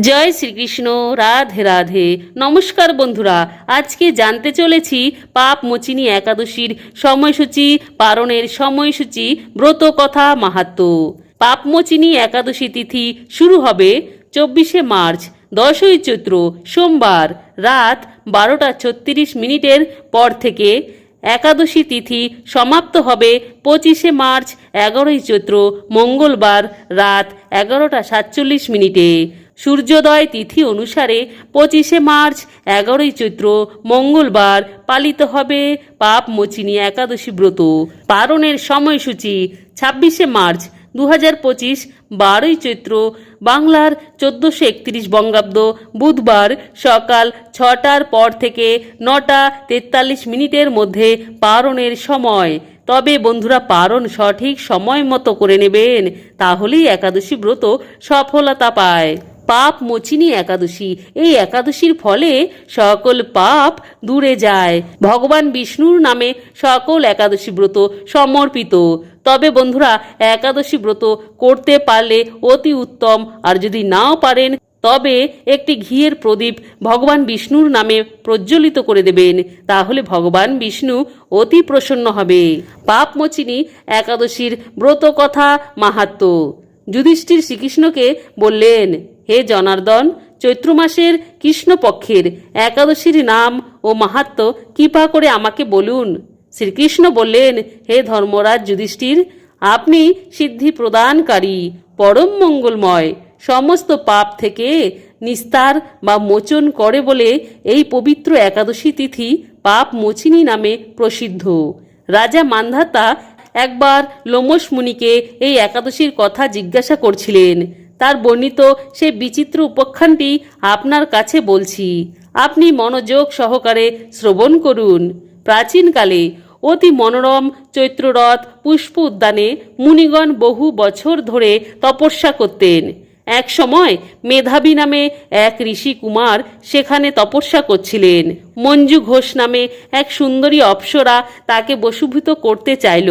জয় শ্রীকৃষ্ণ, রাধে রাধে। নমস্কার বন্ধুরা, আজকে জানতে চলেছি পাপ মোচিনী একাদশীর সময়সূচি পারণের সময়সূচি ব্রত কথা মাহাত্ম। পাপ মোচিনী একাদশী তিথি শুরু হবে চব্বিশে মার্চ, দশই চৈত্র, সোমবার রাত বারোটা ছত্রিশ মিনিটের পর থেকে। একাদশী তিথি সমাপ্ত হবে পঁচিশে মার্চ, এগারোই চৈত্র, মঙ্গলবার রাত এগারোটা সাতচল্লিশ মিনিটে। সূর্যোদয় তিথি অনুসারে পঁচিশে মার্চ, এগারোই চৈত্র, মঙ্গলবার পালিত হবে পাপ মোচিনী একাদশী ব্রত। পারণের সময়সূচি ছাব্বিশে মার্চ দু হাজার পঁচিশ, বারোই চৈত্র, বাংলার চোদ্দোশো একত্রিশ বঙ্গাব্দ, বুধবার সকাল ছটার পর থেকে নটা তেতাল্লিশ মিনিটের মধ্যে পারণের সময়। তবে বন্ধুরা পারণ সঠিক সময় মতো করে নেবেন, তাহলেই একাদশী ব্রত সফলতা পায়। পাপ মোচিনী একাদশী। এই একাদশীর ফলে সকল পাপ দূরে যায়। ভগবান বিষ্ণুর নামে সকল একাদশী ব্রত সমর্পিত। তবে বন্ধুরা, একাদশী ব্রত করতে পারলে অতি উত্তম, আর যদি নাও পারেন, তবে একটি ঘিয়ের প্রদীপ ভগবান বিষ্ণুর নামে প্রজ্বলিত করে দেবেন। তাহলে ভগবান বিষ্ণু অতি প্রসন্ন হবে। পাপ মোচিনী একাদশীর ব্রত কথা মাহাত্ম। যুধিষ্ঠির শ্রীকৃষ্ণকে বললেন হে জনার্দন, চৈত্র মাসের কৃষ্ণপক্ষের একাদশীর নাম ও মাহাত্ম কৃপা করে আমাকে বলুন। শ্রীকৃষ্ণ বললেন, হে ধর্মরাজ যুধিষ্ঠির, আপনি সিদ্ধি প্রদানকারী, পরম মঙ্গলময়, সমস্ত পাপ থেকে নিস্তার বা মোচন করে বলে এই পবিত্র একাদশী তিথি পাপ মোচিনী নামে প্রসিদ্ধ। রাজা মান্ধাতা একবার লোমস মুনিকে এই একাদশীর কথা জিজ্ঞাসা করছিলেন তার বর্ণিত সেই বিচিত্র উপাখ্যানটি আপনার কাছে বলছি। আপনি মনোযোগ সহকারে শ্রবণ করুন। প্রাচীনকালে অতি মনোরম চৈত্ররথ পুষ্প উদ্যানে মুনিগণ বহু বছর ধরে তপস্যা করতেন। এক সময় মেধাবী নামে এক ঋষি কুমার সেখানে তপস্যা করছিলেন। মঞ্জু ঘোষ নামে এক সুন্দরী অপ্সরা তাকে বশীভূত করতে চাইল।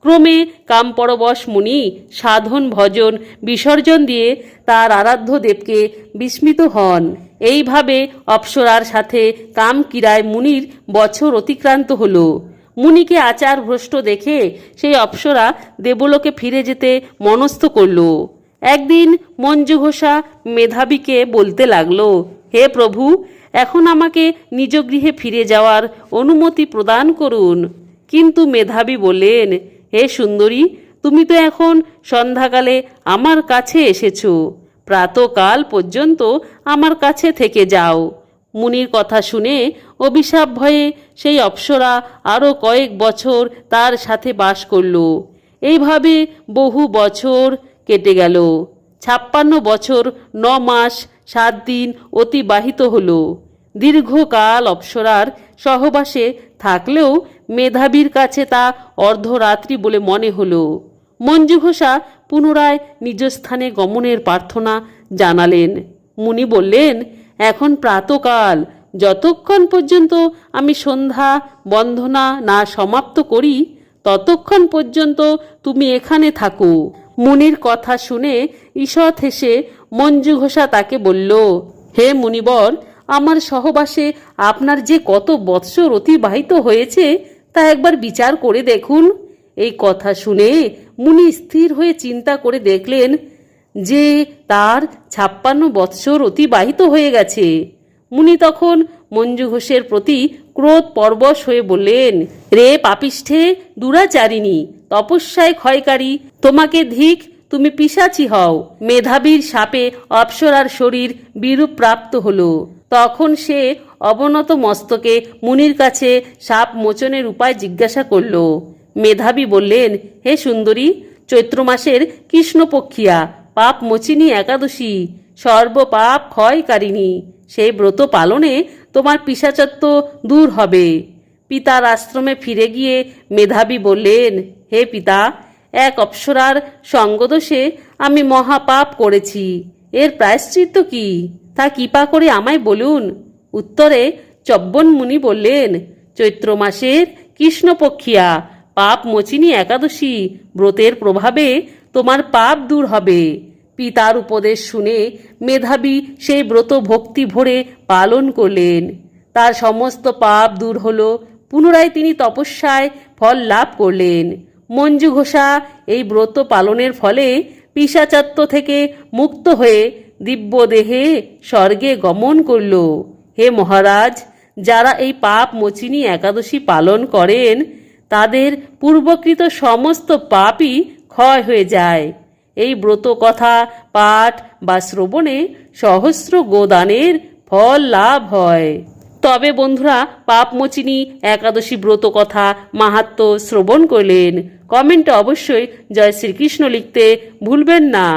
ক্রমে কামপরবশ মুনি সাধন ভজন বিসর্জন দিয়ে তার আরাধ্য দেবকে বিস্মিত হন। এইভাবে অপ্সরার সাথে কাম কিরায় মুনির বছর অতিক্রান্ত হল। মুনিকে আচার ভ্রষ্ট দেখে সেই অপ্সরা দেবলোকে ফিরে যেতে মনস্থ করল। একদিন মঞ্জু ঘোষা মেধাবীকে বলতে লাগল, হে প্রভু, এখন আমাকে নিজ গৃহে ফিরে যাওয়ার অনুমতি প্রদান করুন। কিন্তু মেধাবী বললেন হে সুন্দরী, তুমি তো এখন সন্ধ্যাকালে আমার কাছে এসেছ। প্রাতকাল পর্যন্ত আমার কাছে থেকে যাও। মুনির কথা শুনে অভিশাপ ভয়ে সেই অপ্সরা আরও কয়েক বছর তার সাথে বাস করল। এইভাবে বহু বছর কেটে গেল। ছাপ্পান্ন বছর ন মাস সাত দিন অতিবাহিত হল। দীর্ঘকাল অপ্সরার সহবাসে থাকলেও মেধাবীর কাছে তা অর্ধরাত্রি বলে মনে হলো। মঞ্জু ঘোষা পুনরায় নিজ স্থানে গমনের প্রার্থনা জানালেন। মুনি বললেন, এখন প্রাতকাল, যতক্ষণ পর্যন্ত আমি সন্ধ্যা বন্ধনা না সমাপ্ত করি, ততক্ষণ পর্যন্ত তুমি এখানে থাকো। মুনির কথা শুনে ঈষৎ হেসে মঞ্জু ঘোষা তাকে বলল, হে মুনিবর, আমার সহবাসে আপনার যে কত বৎসর অতিবাহিত হয়েছে তা একবার বিচার করে দেখুন। এই কথা শুনে মুনি স্থির হয়ে চিন্তা করে দেখলেন যে তার ছাপ্পান্ন বৎসর অতিবাহিত হয়ে গেছে। মুনি তখন মঞ্জু ঘোষের প্রতি ক্রোধ পরবশ হয়ে বললেন, রে পাপিষ্ঠে, দুরাচারিণী, তপস্যায় ক্ষয়কারী, তোমাকে ধিক, তুমি পিসাচি হও। মেধাবীর সাপে অপ্সরার শরীর বিরূপ প্রাপ্ত হলো। তখন সে অবনত মস্তকে মুনির কাছে সাপ মোচনের উপায় জিজ্ঞাসা করল। মেধাবী বললেন, হে সুন্দরী, চৈত্র মাসের কৃষ্ণপক্ষিয়া, পাপ মোচিনী একাদশী, সর্বপাপ ক্ষয়কারিণী সেই ব্রত পালনে তোমার পিসাচত্ব দূর হবে পিতার আশ্রমে ফিরে গিয়ে মেধাবী বললেন, হে পিতা, এক অপ্সরার সঙ্গদোষে আমি মহাপাপ করেছি। এর প্রায়শ্চিত্ত কি? তা কৃপা করে আমায় বলুন। উত্তরে চব্বন মুনি বললেন, চৈত্র মাসের কৃষ্ণপক্ষিয়া, পাপ মোচিনী একাদশী, ব্রতের প্রভাবে তোমার পাপ দূর হবে। পিতার উপদেশ শুনে মেধাবী সেই ব্রত ভক্তি ভরে পালন করলেন। তার সমস্ত পাপ দূর হল। পুনরায় তিনি তপস্যায় ফল লাভ করলেন। মঞ্জু ঘোষা এই ব্রত পালনের ফলে পিসাচাত্য থেকে মুক্ত হয়ে দিব্য দেহে স্বর্গে গমন করল। হে মহারাজ, যারা এই পাপ মোচিনী একাদশী পালন করেন, তাদের পূর্বকৃত সমস্ত পাপই ক্ষয় হয়ে যায়। এই ব্রত কথা পাঠ বা শ্রবণে সহস্র গোদানের ফল লাভ হয়। তবে বন্ধুরা পাপমোচিনী একাদশী ব্রত কথা মাহাত্ম শ্রবণ করলেন। কমেন্টে অবশ্যই জয় শ্রীকৃষ্ণ লিখতে ভুলবেন না।